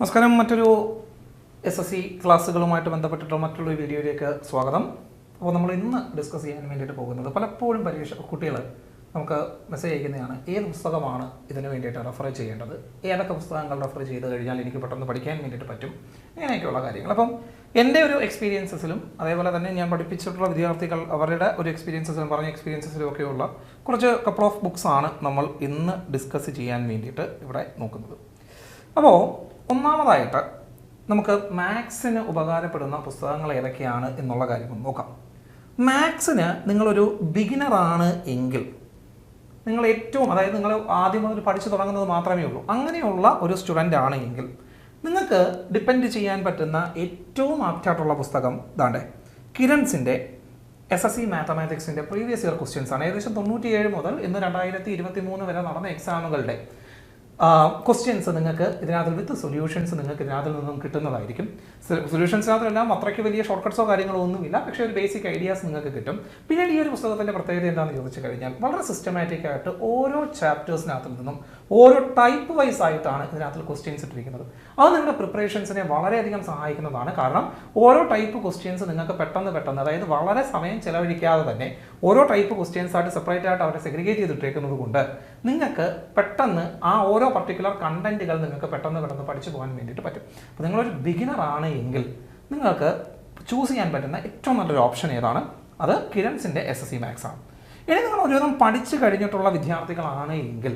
നമസ്കാരം. മറ്റൊരു S S C ക്ലാസ്സുകളുമായിട്ട് ബന്ധപ്പെട്ടിട്ടുള്ള മറ്റുള്ള വീഡിയോയിലേക്ക് സ്വാഗതം. അപ്പോൾ നമ്മൾ ഇന്ന് ഡിസ്കസ് ചെയ്യാൻ വേണ്ടിയിട്ട് പോകുന്നത് പലപ്പോഴും പരീക്ഷ കുട്ടികൾ നമുക്ക് മെസ്സേജ് അയക്കുന്നതാണ്. ഏത് പുസ്തകമാണ് ഇതിന് വേണ്ടിയിട്ട് റെഫർ ചെയ്യേണ്ടത്? ഏതൊക്കെ പുസ്തകങ്ങൾ റെഫർ ചെയ്ത് കഴിഞ്ഞാൽ എനിക്ക് പെട്ടെന്ന് പഠിക്കാൻ വേണ്ടിയിട്ട് പറ്റും? ഇങ്ങനെയൊക്കെയുള്ള കാര്യങ്ങൾ. അപ്പം എന്റെ ഒരു എക്സ്പീരിയൻസസിലും അതേപോലെ തന്നെ ഞാൻ പഠിപ്പിച്ചിട്ടുള്ള വിദ്യാർത്ഥികൾ അവരുടെ ഒരു എക്സ്പീരിയൻസസിലും പറഞ്ഞ എക്സ്പീരിയൻസസിലും ഒക്കെയുള്ള കുറച്ച് കപ്പിൾ ഓഫ് ബുക്സാണ് നമ്മൾ ഇന്ന് ഡിസ്കസ് ചെയ്യാൻ വേണ്ടിയിട്ട് ഇവിടെ നോക്കുന്നത്. അപ്പോൾ ഒന്നാമതായിട്ട് നമുക്ക് മാത്സിന് ഉപകാരപ്പെടുന്ന പുസ്തകങ്ങൾ ഏതൊക്കെയാണ് എന്നുള്ള കാര്യം നോക്കാം. മാത്സിന് നിങ്ങളൊരു ബിഗിനറാണ് എങ്കിൽ നിങ്ങൾ ഏറ്റവും അതായത് നിങ്ങൾ ആദ്യം മുതൽ പഠിച്ചു തുടങ്ങുന്നത് മാത്രമേ ഉള്ളൂ. അങ്ങനെയുള്ള ഒരു സ്റ്റുഡന്റ് ആണ് എങ്കിൽ നിങ്ങൾക്ക് ഡിപ്പെൻഡ് ചെയ്യാൻ പറ്റുന്ന ഏറ്റവും ആപ്റ്റായിട്ടുള്ള പുസ്തകം ഇതാണ്ടേ കിരൺസിന്റെ എസ് എസ് സി മാത്തമാറ്റിക്സിന്റെ പ്രീവിയസ് ഇയർ ക്വസ്റ്റ്യൻസ് ആണ്. ഏകദേശം തൊണ്ണൂറ്റിയേഴ് മുതൽ ഇന്ന് രണ്ടായിരത്തി ഇരുപത്തി മൂന്ന് വരെ നടന്ന എക്സാമുകളുടെ ക്വസ്റ്റ്യൻസ് നിങ്ങൾക്ക് ഇതിനകത്ത് വിത്ത് സൊല്യൂഷൻസ് നിങ്ങൾക്ക് ഇതിനകത്ത് നിന്നും കിട്ടുന്നതായിരിക്കും. സൊല്യൂഷൻസിനകത്തെല്ലാം അത്രയ്ക്ക് വലിയ ഷോർട്ട് കട്ട്സോ കാര്യങ്ങളോ ഒന്നുമില്ല. പക്ഷേ ഒരു ബേസിക് ഐഡിയാസ് നിങ്ങൾക്ക് കിട്ടും. പിന്നീട് ഈ ഒരു പുസ്തകത്തിന്റെ പ്രത്യേകത എന്താണെന്ന് ചോദിച്ചു കഴിഞ്ഞാൽ വളരെ സിസ്റ്റമാറ്റിക് ആയിട്ട് ഓരോ ചാപ്റ്റേഴ്സിനകത്ത് നിന്നും ഓരോ ടൈപ്പ് വൈസ് ആയിട്ടാണ് ഇതിനകത്ത് ക്വസ്റ്റ്യൻസ് ഇട്ടിരിക്കുന്നത്. അത് നിങ്ങളുടെ പ്രിപ്പറേഷൻസിനെ വളരെയധികം സഹായിക്കുന്നതാണ്. കാരണം ഓരോ ടൈപ്പ് ക്വസ്റ്റ്യൻസ് നിങ്ങൾക്ക് പെട്ടെന്ന് പെട്ടെന്ന് അതായത് വളരെ സമയം ചിലവഴിക്കാതെ തന്നെ ഓരോ ടൈപ്പ് ക്വസ്റ്റ്യൻസ് ആയിട്ട് സെപ്പറേറ്റ് ആയിട്ട് അവരെ സെഗ്രിഗേറ്റ് ചെയ്തിട്ടേക്കുന്നത് കൊണ്ട് നിങ്ങൾക്ക് പെട്ടെന്ന് ആ ഓരോ പർട്ടിക്കുലർ കണ്ടന്റുകൾ നിങ്ങൾക്ക് പെട്ടെന്ന് പെട്ടെന്ന് പഠിച്ചു പോകാൻ വേണ്ടിയിട്ട് പറ്റും. അപ്പോൾ നിങ്ങളൊരു ബിഗിനർ ആണ് എങ്കിൽ നിങ്ങൾക്ക് ചൂസ് ചെയ്യാൻ പറ്റുന്ന ഏറ്റവും നല്ലൊരു ഓപ്ഷൻ ഏതാണ്? അത് കിരൺസിന്റെ എസ് എസ് സി മാത്സ് ആണ്. ഇനി നിങ്ങൾ ഒരുവിധം പഠിച്ചു കഴിഞ്ഞിട്ടുള്ള വിദ്യാർത്ഥികളാണ് എങ്കിൽ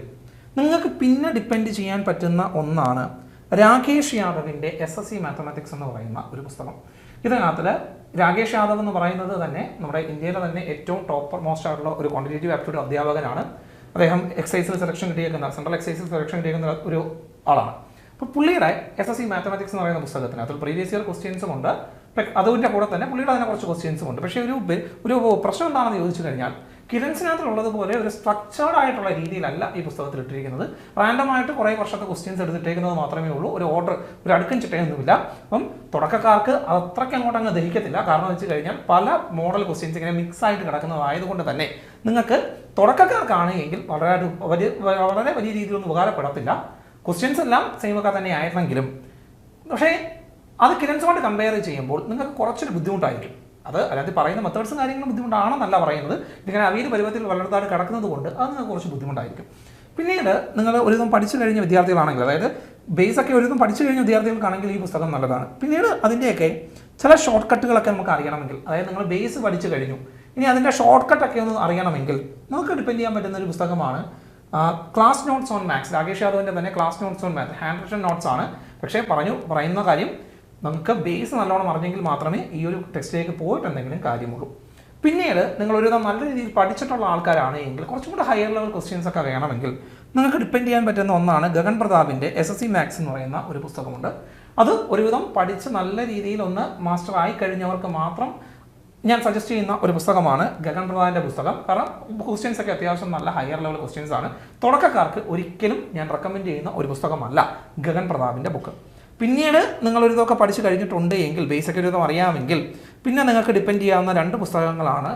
നിങ്ങൾക്ക് പിന്നെ ഡിപ്പെൻഡ് ചെയ്യാൻ പറ്റുന്ന ഒന്നാണ് രാകേഷ് യാദവിന്റെ എസ് എസ് സി മാത്തമാറ്റിക്സ് എന്ന് പറയുന്ന ഒരു പുസ്തകം. ഇതിനകത്തിൽ രാകേഷ് യാദവ് എന്ന് പറയുന്നത് തന്നെ നമ്മുടെ ഇന്ത്യയിലെ തന്നെ ഏറ്റവും ടോപ്പർ മോസ്റ്റ് ആയിട്ടുള്ള ഒരു ക്വാണ്ടിറ്റേറ്റീവ് ആപ്റ്റിറ്റ്യൂഡ് അധ്യാപകനാണ്. അദ്ദേഹം എക്സൈസിൽ സെലക്ഷൻ കിട്ടിയേക്കുന്ന സെൻട്രൽ എക്സൈസിൽ സെലക്ഷൻ കിട്ടിയേക്കുന്ന ഒരു ആളാണ്. അപ്പോൾ പുള്ളിയുടെ എസ് എസ് സി മാത്തമാറ്റിക്സ് എന്ന് പറയുന്ന പുസ്തകത്തിന് അതിൽ പ്രീവിയസ് ഇയർ ക്വസ്റ്റ്യൻസും ഉണ്ട്. അതിന്റെ കൂടെ തന്നെ പുള്ളിയുടെ അതിനെ കുറച്ച് ക്വസ്റ്റ്യൻസും ഉണ്ട്. പക്ഷേ ഒരു ഒരു പ്രശ്നം എന്താണെന്ന് ചോദിച്ചു കഴിഞ്ഞാൽ കിരൺസിനകത്തുള്ളതുപോലെ ഒരു സ്ട്രക്ചേർഡ് ആയിട്ടുള്ള രീതിയിലല്ല ഈ പുസ്തകത്തിൽ ഇട്ടിരിക്കുന്നത്. റാൻഡമായിട്ട് കുറേ വർഷത്തെ ക്വസ്റ്റ്യൻസ് എടുത്തിട്ടേക്കുന്നത് മാത്രമേ ഉള്ളൂ. ഒരു ഓർഡർ ഒരു അടുക്കും ചിട്ടയൊന്നുമില്ല. അപ്പം തുടക്കക്കാർക്ക് അത്രയ്ക്ക് അങ്ങോട്ട് അങ്ങ് ദഹിക്കത്തില്ല. കാരണം വെച്ച് കഴിഞ്ഞാൽ പല മോഡൽ ക്വസ്റ്റ്യൻസ് ഇങ്ങനെ മിക്സ് ആയിട്ട് കിടക്കുന്നതായതുകൊണ്ട് തന്നെ നിങ്ങൾക്ക് തുടക്കക്കാർക്കാണ് എങ്കിൽ വളരെ വലിയ വളരെ വലിയ രീതിയിലൊന്നും ഉപകാരപ്പെടത്തില്ല. ക്വസ്റ്റ്യൻസ് എല്ലാം സെയിം ഒക്കെ തന്നെ ആയിരുന്നെങ്കിലും. പക്ഷേ അത് കിരൺസുമായിട്ട് കമ്പയർ ചെയ്യുമ്പോൾ നിങ്ങൾക്ക് കുറച്ചൊരു ബുദ്ധിമുട്ടായിരിക്കും. അത് അതിനകത്ത് പറയുന്ന മെത്തേഡ്സും കാര്യങ്ങളും ബുദ്ധിമുട്ടാണെന്നല്ല പറയുന്നത്. ഇതിങ്ങനെ അവീര് പരുവത്തിൽ വളർത്താതെ കിടക്കുന്നത് കൊണ്ട് അത് നിങ്ങൾക്ക് കുറച്ച് ബുദ്ധിമുട്ടായിരിക്കും. പിന്നീട് നിങ്ങൾ ഒരുവിധം പഠിച്ചു കഴിഞ്ഞ വിദ്യാർത്ഥികളാണെങ്കിൽ അതായത് ബേസ് ഒക്കെ ദിവസം പഠിച്ചു കഴിഞ്ഞ വിദ്യാർത്ഥികൾക്കാണെങ്കിൽ ഈ പുസ്തകം നല്ലതാണ്. പിന്നീട് അതിന്റെയൊക്കെ ചില ഷോർട്ട് കട്ടുകളൊക്കെ നമുക്ക് അറിയണമെങ്കിൽ അതായത് നിങ്ങൾ ബേസ് പഠിച്ചു കഴിഞ്ഞു. ഇനി അതിന്റെ ഷോർട്ട് കട്ടൊക്കെ ഒന്ന് അറിയണമെങ്കിൽ നമുക്ക് ഡിപ്പെൻഡ് ചെയ്യാൻ പറ്റുന്ന ഒരു പുസ്തകമാണ് class notes on maths Rakesh യാദവിന്റെ തന്നെ class notes on maths hand written notes ആണ്. പക്ഷേ പറഞ്ഞു പറയുന്ന കാര്യം നമുക്ക് ബേസ് നല്ലോണം അറിഞ്ഞെങ്കിൽ മാത്രമേ ഈ ഒരു ടെസ്റ്റിലേക്ക് പോയിട്ട് എന്തെങ്കിലും കാര്യമുള്ളൂ. പിന്നീട് നിങ്ങൾ ഒരു നല്ല രീതിയിൽ പഠിച്ചിട്ടുള്ള ആൾക്കാരാണ് എങ്കിൽ കുറച്ചും കൂടെ ഹയർ ലെവൽ ക്വസ്റ്റ്യൻസ് ഒക്കെ വേണമെങ്കിൽ നിങ്ങൾക്ക് ഡിപ്പെൻഡ് ചെയ്യാൻ പറ്റുന്ന ഒന്നാണ് ഗഗൻ പ്രതാപിന്റെ എസ് എസ് സി മാത്സ് എന്ന് പറയുന്ന ഒരു പുസ്തകമുണ്ട്. അത് ഒരുവിധം പഠിച്ച് നല്ല രീതിയിൽ ഒന്ന് മാസ്റ്റർ ആയി കഴിഞ്ഞവർക്ക് മാത്രം ഞാൻ സജസ്റ്റ് ചെയ്യുന്ന ഒരു പുസ്തകമാണ് ഗഗൻ പ്രതാപിന്റെ പുസ്തകം. കാരണം ക്വസ്റ്റ്യൻസ് ഒക്കെ അത്യാവശ്യം നല്ല ഹയർ ലെവൽ ക്വസ്റ്റ്യൻസ് ആണ്. തുടക്കക്കാർക്ക് ഒരിക്കലും ഞാൻ റെക്കമെൻഡ് ചെയ്യുന്ന ഒരു പുസ്തകമല്ല ഗഗൻ പ്രതാപിന്റെ ബുക്ക് പിന്നീട് നിങ്ങൾ ഒരു ഇതൊക്കെ പഠിച്ചു കഴിഞ്ഞിട്ടുണ്ട് എങ്കിൽ ബേസിക് ഒരു അറിയാമെങ്കിൽ പിന്നെ നിങ്ങൾക്ക് ഡിപ്പെൻഡ് ചെയ്യാവുന്ന രണ്ട് പുസ്തകങ്ങളാണ്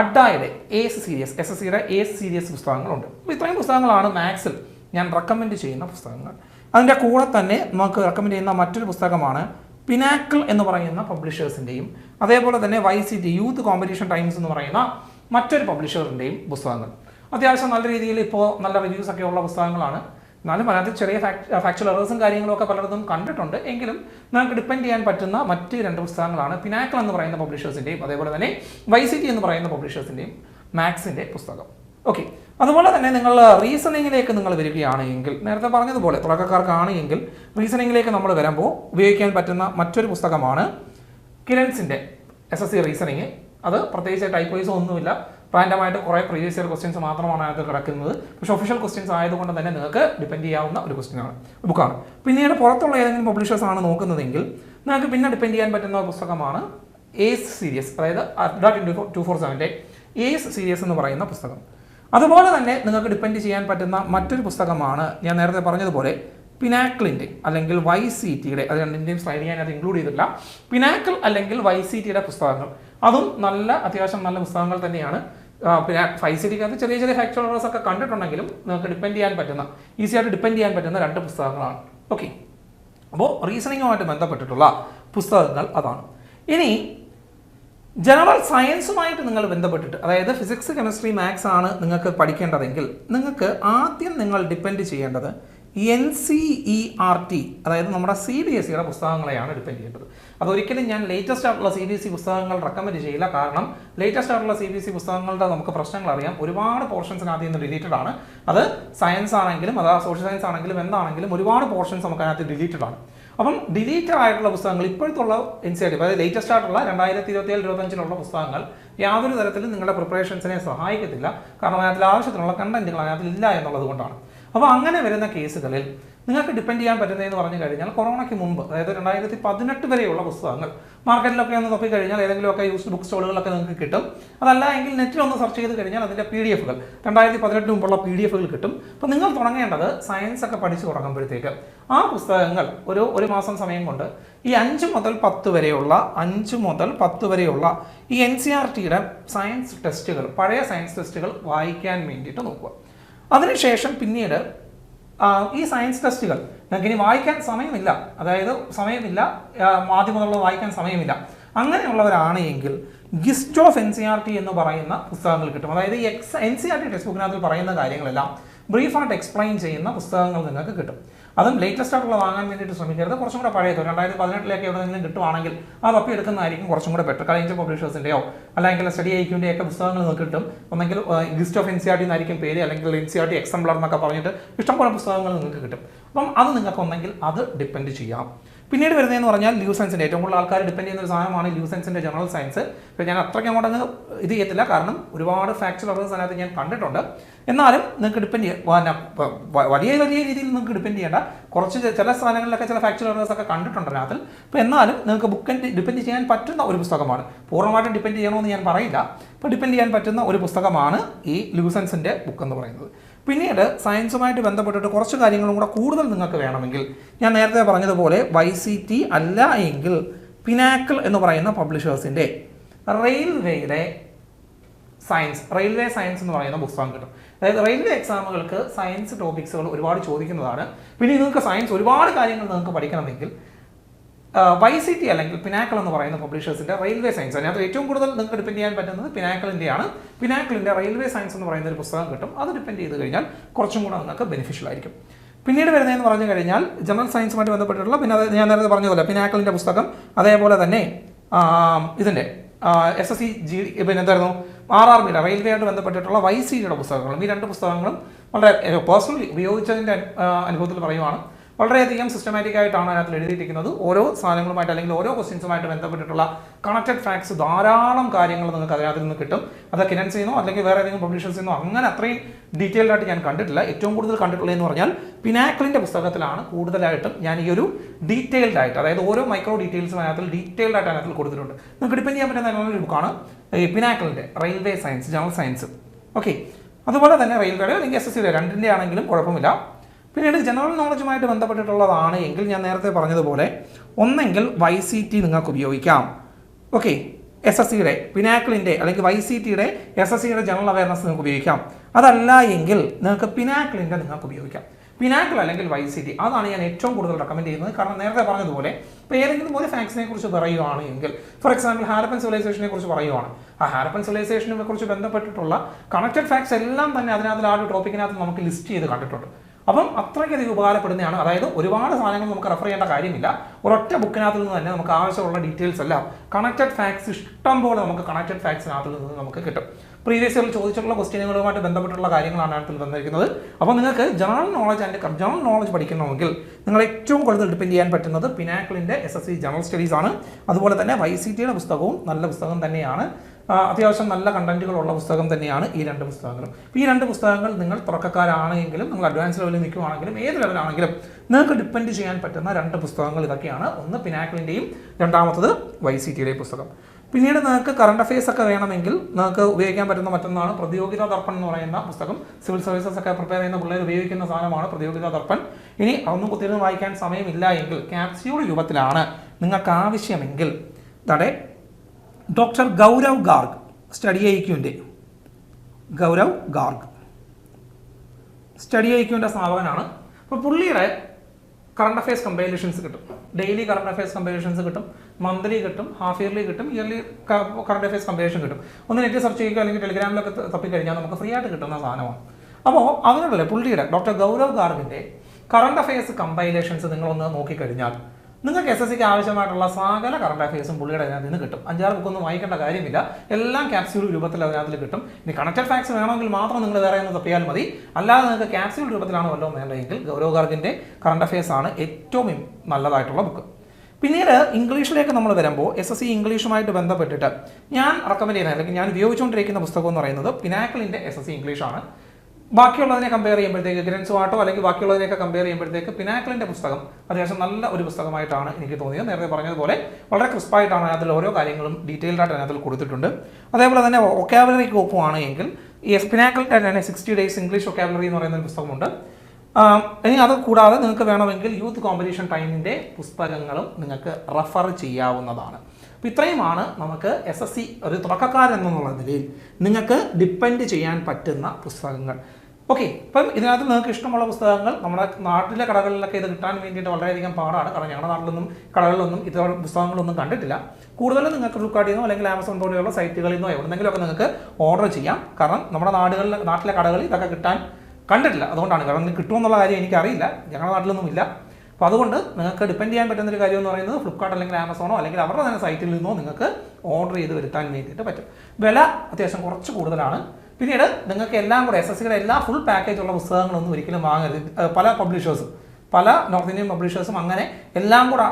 അഡ്ഡായുടെ എസ് സീരീസ് എസ് എസ് സിയുടെ എസ് സീരീസ് പുസ്തകങ്ങളുണ്ട്. ഇത്രയും പുസ്തകങ്ങളാണ് മാത്സിൽ ഞാൻ റെക്കമെൻഡ് ചെയ്യുന്ന പുസ്തകങ്ങൾ. അതിന്റെ കൂടെ തന്നെ നമുക്ക് റെക്കമെൻഡ് ചെയ്യുന്ന മറ്റൊരു പുസ്തകമാണ് പിനാക്കിൾ എന്ന് പറയുന്ന പബ്ലിഷേഴ്സിന്റെയും അതേപോലെ തന്നെ Y C T youth competition times എന്ന് പറയുന്ന മറ്റൊരു പബ്ലിഷറിന്റെയും പുസ്തകങ്ങൾ. അത്യാവശ്യം നല്ല രീതിയിൽ ഇപ്പോൾ നല്ല റിവ്യൂസ് ഒക്കെ ഉള്ള പുസ്തകങ്ങളാണ്. എന്നാലും അതിനകത്ത് ചെറിയ ഫാക്ച്വൽ എറേഴ്സും കാര്യങ്ങളൊക്കെ പലയിടത്തും കണ്ടിട്ടുണ്ട്. എങ്കിലും നമുക്ക് ഡിപ്പെൻഡ് ചെയ്യാൻ പറ്റുന്ന മറ്റ് രണ്ട് പുസ്തകങ്ങളാണ് പിനാക്കിൾ എന്ന് പറയുന്ന പബ്ലിഷേഴ്സിന്റെയും അതേപോലെ തന്നെ വൈ സി ടി എന്ന് പറയുന്ന പബ്ലിഷേഴ്സിന്റെയും മാത്സിന്റെ പുസ്തകം. ഓക്കെ അതുപോലെ തന്നെ നിങ്ങൾ റീസണിങ്ങിലേക്ക് നിങ്ങൾ വരികയാണ് എങ്കിൽ നേരത്തെ പറഞ്ഞതുപോലെ തുടക്കക്കാർക്കാണ് എങ്കിൽ റീസണിങ്ങിലേക്ക് നമ്മൾ വരുമ്പോൾ ഉപയോഗിക്കാൻ പറ്റുന്ന മറ്റൊരു പുസ്തകമാണ് കിരൺസിന്റെ എസ് എസ് സി റീസണിങ് അത് പ്രത്യേകിച്ച് ടൈപ്പ് വൈസ് ഒന്നുമില്ല. റാൻഡമായിട്ട് കുറേ പ്രീവിയസ് ഇയർ ക്വസ്റ്റ്യൻസ് മാത്രമാണ് അതിനകത്ത് കിടക്കുന്നത്. പക്ഷെ ഒഫീഷ്യൽ ക്വസ്റ്റ്യൻസ് ആയതുകൊണ്ട് തന്നെ നിങ്ങൾക്ക് ഡിപ്പെൻഡ് ചെയ്യാവുന്ന ഒരു ക്വസ്റ്റ്യൻ ആണ് ബുക്കാണ് പിന്നീട് പുറത്തുള്ള ഏതെങ്കിലും പബ്ലിഷേഴ്സ് ആണ് നോക്കുന്നതെങ്കിൽ നിങ്ങൾക്ക് പിന്നെ ഡിപ്പെൻഡ് ചെയ്യാൻ പറ്റുന്ന പുസ്തകമാണ് ഏസ് സീരീസ് അതായത് അഡ്ഡാട്ട് ഇന്റു ടു ഫോർ സെവന്റെ ഏസ് സീരീസ് എന്ന് പറയുന്ന പുസ്തകം. അതുപോലെ തന്നെ നിങ്ങൾക്ക് ഡിപ്പെൻഡ് ചെയ്യാൻ പറ്റുന്ന മറ്റൊരു പുസ്തകമാണ് ഞാൻ നേരത്തെ പറഞ്ഞതുപോലെ പിനാക്കിളിന്റെ അല്ലെങ്കിൽ വൈ സി ടിയുടെ അത് രണ്ടിന്റെയും സ്ലൈഡ് ഞാൻ അത് ഇൻക്ലൂഡ് ചെയ്തില്ല പിനാക്കിൾ അല്ലെങ്കിൽ വൈ സി ടിയുടെ പുസ്തകങ്ങൾ. അതും നല്ല അത്യാവശ്യം നല്ല പുസ്തകങ്ങൾ തന്നെയാണ്. പിന്നെ ഫൈവ് സിറ്റിക്കകത്ത് ചെറിയ ചെറിയ ഫാക്ച്വൽ എറേഴ്സ് ഒക്കെ കണ്ടിട്ടുണ്ടെങ്കിലും നിങ്ങൾക്ക് ഡിപ്പെൻഡ് ചെയ്യാൻ പറ്റുന്ന ഈസി ആയിട്ട് ഡിപ്പെൻഡ് ചെയ്യാൻ പറ്റുന്ന രണ്ട് പുസ്തകങ്ങളാണ്. ഓക്കെ അപ്പോൾ റീസണിങ്ങുമായിട്ട് ബന്ധപ്പെട്ടിട്ടുള്ള പുസ്തകങ്ങൾ അതാണ്. ഇനി ജനറൽ സയൻസുമായിട്ട് നിങ്ങൾ ബന്ധപ്പെട്ടിട്ട് അതായത് ഫിസിക്സ് കെമിസ്ട്രി മാത്സ് ആണ് നിങ്ങൾക്ക് പഠിക്കേണ്ടതെങ്കിൽ നിങ്ങൾക്ക് ആദ്യം നിങ്ങൾ ഡിപ്പെൻഡ് ചെയ്യേണ്ടത് N C E R T അതായത് നമ്മുടെ സി ബി എസ് സിയുടെ പുസ്തകങ്ങളെയാണ് ഡിപ്പെൻഡ് ചെയ്യേണ്ടത്. അതൊരിക്കലും ഞാൻ ലേറ്റസ്റ്റ് ആയിട്ടുള്ള സി ബി എസ് സി പുസ്തകങ്ങൾ റെക്കമെൻഡ് ചെയ്യില്ല. കാരണം ലേറ്റസ്റ്റ് ആയിട്ടുള്ള സി ബി എസ് സി പുസ്തകങ്ങളുടെ നമുക്ക് പ്രശ്നങ്ങൾ അറിയാം. ഒരുപാട് പോർഷൻസിന് ആദ്യം നിന്ന് ഡിലീറ്റഡ് ആണ്. അത് സയൻസ് ആണെങ്കിലും അതാ സോഷ്യൽ സയൻസ് ആണെങ്കിലും എന്താണെങ്കിലും ഒരുപാട് പോർഷൻസ് നമുക്ക് അതിനകത്ത് ഡിലീറ്റഡ് ആണ്. അപ്പം ഡിലീറ്റഡ് ആയിട്ടുള്ള പുസ്തകങ്ങൾ ഇപ്പോഴത്തുള്ള ആർ ടി അതായത് ലേറ്റസ്റ്റ് ആയിട്ടുള്ള രണ്ടായിരത്തി ഇരുപത്തി ഏഴ് ഇരുപത്തഞ്ചിലുള്ള പുസ്തകങ്ങൾ യാതൊരു തരത്തിലും നിങ്ങളുടെ പ്രിപ്പറേഷൻസിനെ സഹായിക്കത്തില്ല. കാരണം അതിനകത്തിൽ ആവശ്യത്തിനുള്ള കണ്ടന്റുകൾ അതിനകത്തിൽ ഇല്ല എന്നുള്ളത് കൊണ്ടാണ്. അപ്പോൾ അങ്ങനെ വരുന്ന കേസുകളിൽ നിങ്ങൾക്ക് ഡിപ്പെൻഡ് ചെയ്യാൻ പറ്റുന്നതെന്ന് പറഞ്ഞു കഴിഞ്ഞാൽ കൊറോണയ്ക്ക് മുമ്പ് അതായത് രണ്ടായിരത്തി പതിനെട്ട് വരെയുള്ള പുസ്തകങ്ങൾ മാർക്കറ്റിലൊക്കെ ഒന്ന് നോക്കി കഴിഞ്ഞാൽ ഏതെങ്കിലുമൊക്കെ യൂസ്ഡ് ബുക്ക് സ്റ്റോളുകളൊക്കെ നിങ്ങൾക്ക് കിട്ടും. അതല്ല എങ്കിൽ നെറ്റിൽ ഒന്ന് സെർച്ച് ചെയ്ത് കഴിഞ്ഞാൽ അതിന്റെ പി ഡി എഫുകൾ രണ്ടായിരത്തി പതിനെട്ട് മുമ്പുള്ള പി ഡി എഫുകൾ കിട്ടും. അപ്പോൾ നിങ്ങൾ തുടങ്ങേണ്ടത് സയൻസ് ഒക്കെ പഠിച്ചു തുടങ്ങുമ്പോഴത്തേക്ക് ആ പുസ്തകങ്ങൾ ഒരു ഒരു മാസം സമയം കൊണ്ട് ഈ അഞ്ച് മുതൽ പത്ത് വരെയുള്ള അഞ്ച് മുതൽ പത്ത് വരെയുള്ള ഈ എൻ സി ആർ ടിയുടെ സയൻസ് ടെസ്റ്റുകൾ പഴയ സയൻസ് ടെസ്റ്റുകൾ വായിക്കാൻ വേണ്ടിയിട്ട് നോക്കുക. അതിനുശേഷം പിന്നീട് ഈ സയൻസ് ടെസ്റ്റുകൾ ഞങ്ങൾക്ക് ഇനി വായിക്കാൻ സമയമില്ല. അതായത് സമയമില്ല മാധ്യമങ്ങളുള്ള വായിക്കാൻ സമയമില്ല. അങ്ങനെയുള്ളവരാണ് എങ്കിൽ gist of N C R T എന്ന് പറയുന്ന പുസ്തകങ്ങൾ കിട്ടും. അതായത് X N C R T text ബുക്കിനകത്ത് പറയുന്ന കാര്യങ്ങളെല്ലാം ബ്രീഫായിട്ട് എക്സ്പ്ലെയിൻ ചെയ്യുന്ന പുസ്തകങ്ങൾ നിങ്ങൾക്ക് കിട്ടും. അതും ലേറ്റസ്റ്റ് ആയിട്ടുള്ള വാങ്ങാൻ വേണ്ടിയിട്ട് ശ്രമിക്കരുത്. കുറച്ചും കൂടെ പഴയത്. രണ്ടായിരത്തി പതിനെട്ടിലേക്ക് എവിടെയെങ്കിലും കിട്ടുവാണെങ്കിൽ ആ തപ്പി എടുക്കുന്നതായിരിക്കും കുറച്ചും കൂടെ ബെറ്റർ കഴിഞ്ഞ പബ്ലിഷേഴ്സിന്റെയോ അല്ലെങ്കിൽ സ്റ്റഡി ഐക്യൂന്റെ ഒക്കെ പുസ്തകങ്ങൾ നിങ്ങൾക്ക് കിട്ടും. ഒന്നെങ്കിൽ gist of N C R T എന്നായിരിക്കും പേര് അല്ലെങ്കിൽ N C R T exemplar എന്നൊക്കെ പറഞ്ഞിട്ട് ഇഷ്ടംപോലെ പുസ്തകങ്ങൾ നിങ്ങൾക്ക് കിട്ടും. അപ്പം അത് നിങ്ങൾക്ക് ഒന്നെങ്കിൽ അത് ഡിപ്പെൻഡ് ചെയ്യാം. പിന്നീട് വരുന്നതെന്ന് പറഞ്ഞാൽ ലീവ് സയൻസിന്റെ ഏറ്റവും കൂടുതൽ ആൾക്കാർ ഡിപ്പെൻഡ് ചെയ്യുന്ന ഒരു സാധനമാണ് ലീവ് സയൻസിന്റെ ജനറൽ സയൻസ് ഇപ്പോൾ ഞാൻ അത്രയ്ക്ക് അങ്ങോട്ട് അങ്ങ് ഇത് ചെയ്യത്തില്ല. കാരണം ഒരുപാട് ഫാക്ച്വൽ എറേഴ്സ് സാധനത്ത് ഞാൻ കണ്ടിട്ടുണ്ട്. എന്നാലും നിങ്ങൾക്ക് ഡിപ്പെൻഡ് ചെയ്യാം വലിയ വലിയ രീതിയിൽ നിങ്ങൾക്ക് ഡിപ്പെൻഡ് ചെയ്യേണ്ട കുറച്ച് ചില സാധനങ്ങളിലൊക്കെ ചില ഫാക്ച്വൽ എറേഴ്സ് ഒക്കെ കണ്ടിട്ടുണ്ട് അതിനകത്ത് അപ്പോൾ എന്നാലും നിങ്ങൾക്ക് ബുക്ക് ഡിപ്പെൻഡ് ചെയ്യാൻ പറ്റുന്ന ഒരു പുസ്തകമാണ്. പൂർണമായിട്ടും ഡിപ്പെൻഡ് ചെയ്യണമെന്ന് ഞാൻ പറയില്ല. അപ്പോൾ ഡിപ്പെൻഡ് ചെയ്യാൻ പറ്റുന്ന ഒരു പുസ്തകമാണ് ഈ ലൂസൻസിന്റെ ബുക്ക് എന്ന് പറയുന്നത്. പിന്നീട് സയൻസുമായിട്ട് ബന്ധപ്പെട്ടിട്ട് കുറച്ച് കാര്യങ്ങളും കൂടെ കൂടുതൽ നിങ്ങൾക്ക് വേണമെങ്കിൽ ഞാൻ നേരത്തെ പറഞ്ഞതുപോലെ വൈ സി ടി അല്ല എങ്കിൽ പിനാക്കിൾ എന്ന് പറയുന്ന പബ്ലിഷേഴ്സിന്റെ റെയിൽവേയുടെ സയൻസ് റെയിൽവേ സയൻസ് എന്ന് പറയുന്ന പുസ്തകം കിട്ടും. അതായത് റെയിൽവേ എക്സാമുകൾക്ക് സയൻസ് ടോപ്പിക്സുകൾ ഒരുപാട് ചോദിക്കുന്നതാണ്. പിന്നെ നിങ്ങൾക്ക് സയൻസ് ഒരുപാട് കാര്യങ്ങൾ നിങ്ങൾക്ക് പഠിക്കണമെങ്കിൽ വൈ സി ടി അല്ലെങ്കിൽ പിനാക്കിൾ എന്ന് പറയുന്ന പബ്ലിഷേഴ്സിന്റെ റെയിൽവേ സയൻസ് അതിനകത്ത് ഏറ്റവും കൂടുതൽ നിങ്ങൾക്ക് ഡിപ്പെൻഡ് ചെയ്യാൻ പറ്റുന്നത് പിനാക്കിളിന്റെയാണ് പിനാക്കിളിന്റെ റെയിൽവേ സയൻസ് എന്ന് പറയുന്ന ഒരു പുസ്തകം കിട്ടും. അത് ഡിപ്പെൻഡ് ചെയ്ത് കഴിഞ്ഞാൽ കുറച്ചും കൂടെ നിങ്ങൾക്ക് ബെനിഫിഷ്യൽ ആയിരിക്കും. പിന്നീട് വരുന്നതെന്ന് പറഞ്ഞു കഴിഞ്ഞാൽ ജനറൽ സയൻസുമായിട്ട് ബന്ധപ്പെട്ടിട്ടുള്ള പിന്നെ ഞാൻ നേരത്തെ പറഞ്ഞതല്ല പിനാക്കിളിന്റെ പുസ്തകം അതേപോലെ തന്നെ ഇതിന്റെ എസ് എസ് സി ജി പിന്നെ എന്തായിരുന്നു? ആർ ആർ ബിയുടെ റെയിൽവേയായിട്ട് ബന്ധപ്പെട്ടിട്ടുള്ള വൈ സിയുടെ പുസ്തകങ്ങളും ഈ രണ്ട് പുസ്തകങ്ങളും വളരെ പേഴ്സണലി ഉപയോഗിച്ചതിന്റെ അനുഭവത്തിൽ പറയുവാണ്. വളരെയധികം സിസ്റ്റമാറ്റിക് ആയിട്ടാണ് അതിനകത്ത് എഴുതിയിരിക്കുന്നത് ഓരോ സാധനങ്ങളുമായിട്ട് അല്ലെങ്കിൽ ഓരോ ക്വസ്റ്റ്യൻസുമായിട്ട് ബന്ധപ്പെട്ടിട്ടുള്ള കണക്റ്റഡ് ഫാക്ട്സ് ധാരാളം കാര്യങ്ങൾ നിങ്ങൾക്ക് അതിനകത്ത് നിന്ന് കിട്ടും. അത് കിനൻസിൽ നിന്നോ അല്ലെങ്കിൽ വേറെ ഏതെങ്കിലും പബ്ലിഷേഴ്സ് നിന്നോ അങ്ങനെ അത്രയും ഡീറ്റെയിൽഡ് ആയിട്ട് ഞാൻ കണ്ടിട്ടില്ല. ഏറ്റവും കൂടുതൽ കണ്ടിട്ടുള്ളതെന്ന് പറഞ്ഞാൽ പിനാക്കിളിന്റെ പുസ്തകത്തിലാണ് കൂടുതലായിട്ടും ഞാൻ ഈ ഒരു ഡീറ്റെയിൽഡ് ആയിട്ട് അതായത് ഓരോ മൈക്രോ ഡീറ്റെയിൽസും അതിനകത്ത് ഡീറ്റെയിൽഡ് ആയിട്ട് അതിനകത്ത് കൊടുത്തിട്ടുണ്ട്. നിങ്ങൾക്ക് ഡിപ്പെൻഡ് ചെയ്യാൻ പറ്റുന്ന നല്ലൊരു ബുക്കാണ് ഈ പിനാക്കിളിന്റെ railway science general science okay അതുപോലെ തന്നെ റെയിൽവേയുടെ അല്ലെങ്കിൽ എസ് എസ് സിയുടെ രണ്ടിന്റെ ആണെങ്കിലും കുഴപ്പമില്ല. പിന്നീട് ജനറൽ നോളജുമായിട്ട് ബന്ധപ്പെട്ടിട്ടുള്ളതാണ് എങ്കിൽ ഞാൻ നേരത്തെ പറഞ്ഞതുപോലെ ഒന്നെങ്കിൽ വൈ സി ടി നിങ്ങൾക്ക് ഉപയോഗിക്കാം. ഓക്കെ എസ് എസ് സിയുടെ പിനാക്കിളിന്റെ അല്ലെങ്കിൽ വൈ സി ടിയുടെ എസ് എസ് സിയുടെ ജനറൽ അവയർനെസ് നിങ്ങൾക്ക് ഉപയോഗിക്കാം. അതല്ല എങ്കിൽ നിങ്ങൾക്ക് പിനാക്കിളിന്റെ നിങ്ങൾക്ക് ഉപയോഗിക്കാം. പിനാക്കിൾ അല്ലെങ്കിൽ വൈ സി ടി അതാണ് ഞാൻ ഏറ്റവും കൂടുതൽ റെക്കമെൻഡ് ചെയ്യുന്നത്. കാരണം നേരത്തെ പറഞ്ഞതുപോലെ ഇപ്പോൾ ഏതെങ്കിലും ഒരു ഫാക്സിനെ കുറിച്ച് പറയുവാണ് എങ്കിൽ ഫോർ എക്സാമ്പിൾ ഹാരപ്പൻ സിവിലൈസേഷനെ കുറിച്ച് പറയുവാണ്. ആ ഹാരപ്പൻ സിവിലൈസേഷനെ കുറിച്ച് ബന്ധപ്പെട്ടിട്ടുള്ള കണക്റ്റഡ് ഫാക്ട്സ് എല്ലാം തന്നെ അതിനകത്ത് ആ ഒരു ടോപ്പിക്കിനകത്ത് നമുക്ക് ലിസ്റ്റ് ചെയ്ത് കണ്ടിട്ടുണ്ട്. അപ്പം അത്രയ്ക്കധികം ഉപകാരപ്പെടുന്നതാണ്. അതായത് ഒരുപാട് സാധനങ്ങൾ നമുക്ക് റെഫർ ചെയ്യേണ്ട കാര്യമില്ല. ഒരൊറ്റ ബുക്കിനകത്ത് നിന്ന് തന്നെ നമുക്ക് ആവശ്യമുള്ള ഡീറ്റെയിൽസ് എല്ലാം കണക്റ്റഡ് ഫാക്സ് ഇഷ്ടം പോലെ നമുക്ക് കണക്റ്റഡ് ഫാക്സിനകത്ത് നിന്ന് നമുക്ക് കിട്ടും. പ്രീവിയസ് ഇയറിൽ ചോദിച്ചിട്ടുള്ള ക്വസ്റ്റ്യനുകളുമായിട്ട് ബന്ധപ്പെട്ടുള്ള കാര്യങ്ങളാണ് അതിനകത്ത് തന്നിരിക്കുന്നത്. അപ്പോൾ നിങ്ങൾക്ക് general knowledge and general knowledge പഠിക്കണമെങ്കിൽ നിങ്ങൾ ഏറ്റവും കൂടുതൽ ഡിപ്പെൻഡ് ചെയ്യാൻ പറ്റുന്നത് പിനാക്കിളിന്റെ S S C general studies ആണ്. അതുപോലെ തന്നെ വൈ സി ടിയുടെ പുസ്തകവും നല്ല പുസ്തകം തന്നെയാണ്. അത്യാവശ്യം നല്ല കണ്ടന്റുകളുള്ള പുസ്തകം തന്നെയാണ് ഈ രണ്ട് പുസ്തകങ്ങളും. ഈ രണ്ട് പുസ്തകങ്ങൾ നിങ്ങൾ തുറക്കക്കാരാണെങ്കിലും നിങ്ങൾ അഡ്വാൻസ് ലെവലിൽ നിൽക്കുവാണെങ്കിലും ഏത് ലെവലാണെങ്കിലും നിങ്ങൾക്ക് ഡിപ്പെൻഡ് ചെയ്യാൻ പറ്റുന്ന രണ്ട് പുസ്തകങ്ങൾ ഇതൊക്കെയാണ്. ഒന്ന് പിനാക്കിളിന്റെയും രണ്ടാമത്തത് വൈ സി ടിയുടെയും പുസ്തകം. പിന്നീട് നിങ്ങൾക്ക് കറണ്ട് അഫയേഴ്സ് ഒക്കെ വേണമെങ്കിൽ നിങ്ങൾക്ക് ഉപയോഗിക്കാൻ പറ്റുന്ന മറ്റൊന്നാണ് പ്രതിയോഗിത ദർപ്പൺ എന്ന് പറയുന്ന പുസ്തകം. സിവിൽ സർവീസസ് ഒക്കെ പ്രിപ്പയർ ചെയ്യുന്ന പിള്ളേർ ഉപയോഗിക്കുന്ന സാധനമാണ് പ്രതിയോഗിത ദർപ്പൺ. ഇനി അതൊന്നും കുത്തിയിരുന്ന് വായിക്കാൻ സമയമില്ല എങ്കിൽ ക്യാപ്സ്യൂൾ രൂപത്തിലാണ് നിങ്ങൾക്ക് ആവശ്യമെങ്കിൽ തടെ ഡോക്ടർ ഗൗരവ് ഗാർഗ് സ്റ്റഡി ഐക്യുവിന്റെ ഗൗരവ് ഗാർഗ് സ്റ്റഡി ഐക്യുവിന്റെ സ്ഥാപകനാണ്. അപ്പോൾ പുള്ളിയുടെ കറണ്ട് അഫയേഴ്സ് കമ്പൈലേഷൻസ് കിട്ടും. ഡെയിലി കറണ്ട് അഫയേഴ്സ് കമ്പൈലേഷൻസ് കിട്ടും. മന്ത്ലി കിട്ടും. ഹാഫ് ഇയർലി കിട്ടും. ഇയർലി കറണ്ട് അഫയേഴ്സ് കമ്പൈലേഷൻ കിട്ടും. ഒന്ന് നെറ്റ് സെർച്ച് ചെയ്യുക അല്ലെങ്കിൽ ടെലിഗ്രാമിലൊക്കെ തപ്പിക്കഴിഞ്ഞാൽ നമുക്ക് ഫ്രീ ആയിട്ട് കിട്ടുന്ന സാധനമാണ്. അപ്പോൾ അങ്ങനെയുള്ള പുള്ളിയുടെ ഡോക്ടർ ഗൗരവ് ഗാർഗിന്റെ കറണ്ട് അഫയേഴ്സ് കമ്പൈലേഷൻസ് നിങ്ങളൊന്ന് നോക്കിക്കഴിഞ്ഞാൽ നിങ്ങൾക്ക് എസ് എസ് സിക്ക് ആവശ്യമായിട്ടുള്ള സകല കറണ്ട് അഫയേഴ്സും പുള്ളിയുടെ അതിനകത്ത് നിന്ന് കിട്ടും. അഞ്ചാറ് ബുക്കൊന്നും വായിക്കേണ്ട കാര്യമില്ല. എല്ലാം ക്യാപ്സ്യൂൾ രൂപത്തിൽ അതിനകത്ത് കിട്ടും. ഇനി കണക്റ്റഡ് ഫാക്സ് വേണമെങ്കിൽ മാത്രം നിങ്ങൾ വേറെ ഒന്ന് തപ്പിയാൽ മതി. അല്ലാതെ നിങ്ങൾക്ക് ക്യാപ്സ്യൂൾ രൂപത്തിലാണ് വല്ലതും വേണ്ടതെങ്കിൽ ഗൗരവ് ഗാർഗിന്റെ കറണ്ട് അഫയേഴ്സ് ആണ് ഏറ്റവും നല്ലതായിട്ടുള്ള ബുക്ക് പിന്നീട് ഇംഗ്ലീഷിലേക്ക് നമ്മൾ വരുമ്പോൾ എസ് എസ് സി ഇംഗ്ലീഷുമായിട്ട് ബന്ധപ്പെട്ടിട്ട് ഞാൻ റെക്കമെൻഡ് ചെയ്യുന്ന അല്ലെങ്കിൽ ഞാൻ ഉപയോഗിച്ചുകൊണ്ടിരിക്കുന്ന പുസ്തകം എന്ന് പറയുന്നത് പിനാക്കിളിന്റെ എസ് എസ് സി ഇംഗ്ലീഷാണ്. ബാക്കിയുള്ളതിനെ കമ്പയർ ചെയ്യുമ്പോഴത്തേക്ക് വാട്ടോ അല്ലെങ്കിൽ ബാക്കിയുള്ളതിനെയൊക്കെ കമ്പയർ ചെയ്യുമ്പോഴത്തേക്ക് പിനാക്കിളിന്റെ പുസ്തകം അത്യാവശ്യം നല്ല ഒരു പുസ്തകമായിട്ടാണ് എനിക്ക് തോന്നിയത്. നേരത്തെ പറഞ്ഞതുപോലെ വളരെ ക്രിസ്പായിട്ടാണ് അതിൽ ഓരോ കാര്യങ്ങളും ഡീറ്റെയിൽഡ് ആയിട്ട് അതിനകത്ത് കൊടുത്തിട്ടുണ്ട്. അതേപോലെ തന്നെ ഒക്കാബുലറി ഒപ്പമാണ് എങ്കിൽ ഈ പിനാക്കിളിന്റെ തന്നെ സിക്സ്റ്റി ഡേയ്സ് ഇംഗ്ലീഷ് ഒക്കാബുലറി എന്ന് പറയുന്ന ഒരു പുസ്തകമുണ്ട്. ഇനി അത് കൂടാതെ നിങ്ങൾക്ക് വേണമെങ്കിൽ യൂത്ത് കോമ്പറ്റീഷൻ ടൈമിന്റെ പുസ്തകങ്ങളും നിങ്ങൾക്ക് റെഫർ ചെയ്യാവുന്നതാണ്. അപ്പോൾ ഇത്രയുമാണ് നമുക്ക് എസ് എസ് സി ഒരു തുടക്കക്കാരെന്നുള്ള നിലയിൽ നിങ്ങൾക്ക് ഡിപ്പെൻഡ് ചെയ്യാൻ പറ്റുന്ന പുസ്തകങ്ങൾ. ഓക്കെ ഇപ്പം ഇതിനകത്ത് നിങ്ങൾക്ക് ഇഷ്ടമുള്ള പുസ്തകങ്ങൾ നമ്മുടെ നാട്ടിലെ കടകളിലൊക്കെ ഇത് കിട്ടാൻ വേണ്ടിയിട്ട് വളരെയധികം പാടാണ്. കാരണം ഞങ്ങളുടെ നാട്ടിലൊന്നും കടകളിലൊന്നും ഇത്തരം പുസ്തകങ്ങളൊന്നും കണ്ടിട്ടില്ല. കൂടുതലും നിങ്ങൾക്ക് ഫ്ലിപ്കാർട്ടിൽ നിന്നോ അല്ലെങ്കിൽ ആമസോൺ പോലെയുള്ള സൈറ്റുകളിൽ നിന്നോ എവിടെന്നെങ്കിലുമൊക്കെ നിങ്ങൾക്ക് ഓർഡർ ചെയ്യാം. കാരണം നമ്മുടെ നാടുകളിൽ നാട്ടിലെ കടകളിൽ ഇതൊക്കെ കിട്ടാൻ കണ്ടിട്ടില്ല. അതുകൊണ്ടാണ് കാരണം കിട്ടുമോ കിട്ടുമെന്നുള്ള കാര്യം എനിക്കറിയില്ല. ഞങ്ങളുടെ നാട്ടിലൊന്നും ഇല്ല അപ്പോൾ അതുകൊണ്ട് നിങ്ങൾക്ക് ഡിപ്പെൻഡ് ചെയ്യാൻ പറ്റുന്ന ഒരു കാര്യം എന്ന് പറയുന്നത് ഫ്ലിപ്കാർട്ട് അല്ലെങ്കിൽ ആമസോണോ അല്ലെങ്കിൽ അവരുടെ തന്നെ സൈറ്റിൽ നിന്നോ നിങ്ങൾക്ക് ഓർഡർ ചെയ്ത് വരുത്താൻ വേണ്ടിയിട്ട് പറ്റും. വില അത്യാവശ്യം കുറച്ച് കൂടുതലാണ്. പിന്നീട് നിങ്ങൾക്ക് എല്ലാം കൂടെ എസ് എസ് സിയുടെ എല്ലാ ഫുൾ പാക്കേജ് ഉള്ള പുസ്തകങ്ങളൊന്നും ഒരിക്കലും വാങ്ങരുത്. പല പബ്ലിഷേഴ്സും പല നോർത്ത് ഇന്ത്യൻ പബ്ലിഷേഴ്സും അങ്ങനെ എല്ലാം കൂടെ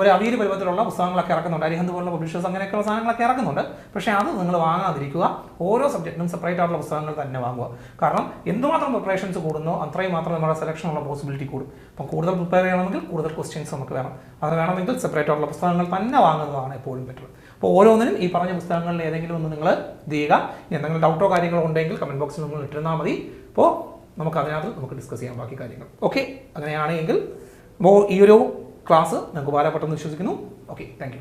ഒരു അവീര് പരുവത്തിലുള്ള പുസ്തകങ്ങളൊക്കെ ഇറക്കുന്നുണ്ട്. അരിഹന്ത് പോലുള്ള പബ്ലിഷേഴ്സ് അങ്ങനെയൊക്കെയുള്ള സാധനങ്ങളൊക്കെ ഇറക്കുന്നുണ്ട്. പക്ഷേ അത് നിങ്ങൾ വാങ്ങാതിരിക്കുക. ഓരോ സബ്ജക്റ്റിനും സെപ്പറേറ്റ് ആയിട്ടുള്ള പുസ്തകങ്ങൾ തന്നെ വാങ്ങുക. കാരണം എന്തുമാത്രം പ്രിപ്പറേഷൻസ് കൂടുന്നോ അത്രയും മാത്രം നമ്മുടെ സെലക്ഷനുള്ള പോസിബിലിറ്റി കൂടും. അപ്പം കൂടുതൽ പ്രിപ്പയർ ചെയ്യണമെങ്കിൽ കൂടുതൽ ക്വസ്റ്റ്യൻസ് നമുക്ക് വേണം. അത് വേണമെങ്കിൽ സെപ്പറേറ്റ് ആയിട്ടുള്ള പുസ്തകങ്ങൾ തന്നെ വാങ്ങുന്നതാണ് എപ്പോഴും ബെറ്റർ അപ്പോൾ ഓരോന്നിനും ഈ പറഞ്ഞ പുസ്തകങ്ങളിൽ ഏതെങ്കിലും ഒന്ന് നിങ്ങൾ ഇത് ചെയ്യുക. എന്തെങ്കിലും ഡൗട്ടോ കാര്യങ്ങളോ ഉണ്ടെങ്കിൽ കമന്റ് ബോക്സിൽ നിങ്ങൾ ഇട്ടിരുന്നാൽ മതി. അപ്പോൾ നമുക്ക് അതിനകത്ത് നമുക്ക് ഡിസ്കസ് ചെയ്യാം ബാക്കി കാര്യങ്ങൾ. ഓക്കെ അങ്ങനെയാണെങ്കിൽ അപ്പോൾ ഈ ഒരു ക്ലാസ് നിങ്ങൾക്ക് ഉപകാരപ്പെട്ടെന്ന് വിശ്വസിക്കുന്നു. Okay thank